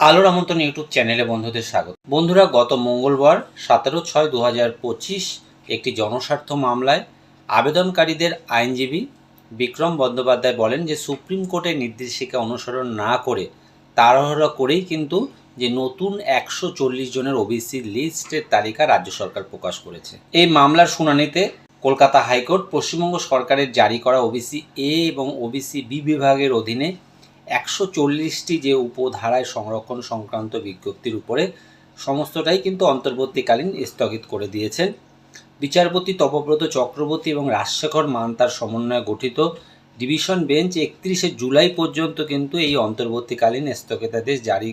আলোর আমন্ত্রণ ইউটিউব চ্যানেলে বন্ধুদের স্বাগত। বন্ধুরা, গত মঙ্গলবার, সতেরো ছয় দু হাজার পঁচিশ একটি জনস্বার্থ মামলায় আবেদনকারীদের আইনজীবী বিক্রম বন্দ্যোপাধ্যায় বলেন যে, সুপ্রিম কোর্টের নির্দেশিকা অনুসরণ না করে, তাড়াহুড়া করেই কিন্তু যে নতুন একশো চল্লিশ জনের ওবিসি লিস্টের তালিকা রাজ্য সরকার প্রকাশ করেছে। এই মামলার শুনানিতে কলকাতা হাইকোর্ট পশ্চিমবঙ্গ সরকারের জারি করা ওবিসি এ এবং ওবিসি বি বিভাগের অধীনে একশো চল্লিশটি যে উপধারায় সংরক্ষণ সংক্রান্ত বিজ্ঞপ্তির উপরে সমস্তটাই কিন্তু অন্তর্বর্তীকালীন স্থগিত করে দিয়েছেন। বিচারপতি তপব্রত চক্রবর্তী এবং রাজশেখর মান্তার সমন্বয়ে গঠিত ডিভিশন বেঞ্চ একত্রিশে জুলাই পর্যন্ত কিন্তু এই অন্তর্বর্তীকালীন স্থগিতাদেশ জারি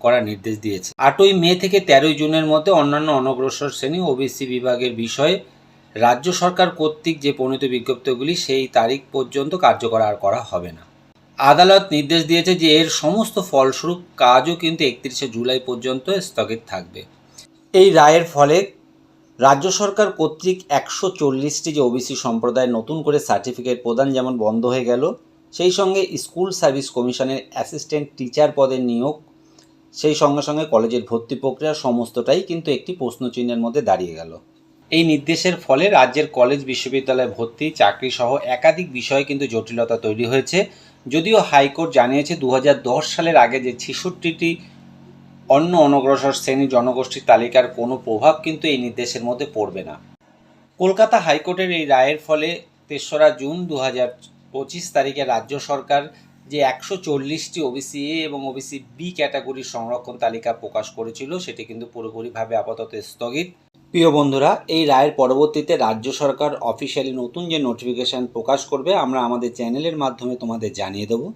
করার নির্দেশ দিয়েছে। আটই মে থেকে তেরোই জুনের মধ্যে অন্যান্য অনগ্রসর শ্রেণি ওবিসি বিভাগের বিষয়ে রাজ্য সরকার কর্তৃক যে প্রণীত বিজ্ঞপ্তিগুলি, সেই তারিখ পর্যন্ত কার্যকর আর করা হবে না। আদালত নির্দেশ দিয়েছে যে এর সমস্ত ফলস্বরূপ কাজও কিন্তু একত্রিশে জুলাই পর্যন্ত স্থগিত থাকবে। এই রায়ের ফলে রাজ্য সরকার কর্তৃক একশো চল্লিশটি যে ওবিসি সম্প্রদায় নতুন করে সার্টিফিকেট প্রদান যেমন বন্ধ হয়ে গেল, সেই সঙ্গে স্কুল সার্ভিস কমিশনের অ্যাসিস্ট্যান্ট টিচার পদের নিয়োগ, সেই সঙ্গে সঙ্গে কলেজের ভর্তি প্রক্রিয়া সমস্তটাই কিন্তু একটি প্রশ্নচিহ্নের মধ্যে দাঁড়িয়ে গেল। এই নির্দেশের ফলে রাজ্যের কলেজ, বিশ্ববিদ্যালয়ে ভর্তি চাকরি সহ একাধিক বিষয়ে কিন্তু জটিলতা তৈরি হয়েছে। যদিও হাইকোর্ট জানিয়েছে দু হাজার দশ সালের আগে যে ছেষট্টিটি অন্য অনগ্রসর শ্রেণি জনগোষ্ঠীর তালিকার কোনো প্রভাব কিন্তু এই নির্দেশের মধ্যে পড়বে না। কলকাতা হাইকোর্টের এই রায়ের ফলে তেসরা জুন দু পঁচিশ তারিখে রাজ্য সরকার যে একশো চল্লিশটি ওবিসি এ এবং ওবিসি বি ক্যাটাগরির সংরক্ষণ তালিকা প্রকাশ করেছিল, সেটি কিন্তু পুরোপুরিভাবে আপাতত স্থগিত। প্রিয় বন্ধুরা, এই রায়ের পরবর্তীতে রাজ্য সরকার অফিসিয়ালি নতুন যে নোটিফিকেশান প্রকাশ করবে, আমরা আমাদের চ্যানেলের মাধ্যমে তোমাদের জানিয়ে দেবো।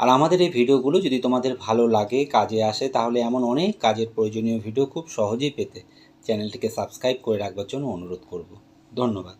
আর আমাদের এই ভিডিওগুলো যদি তোমাদের ভালো লাগে, কাজে আসে, তাহলে এমন অনেক কাজের প্রয়োজনীয় ভিডিও খুব সহজেই পেতে চ্যানেলটিকে সাবস্ক্রাইব করে রাখবার জন্য অনুরোধ করব। ধন্যবাদ।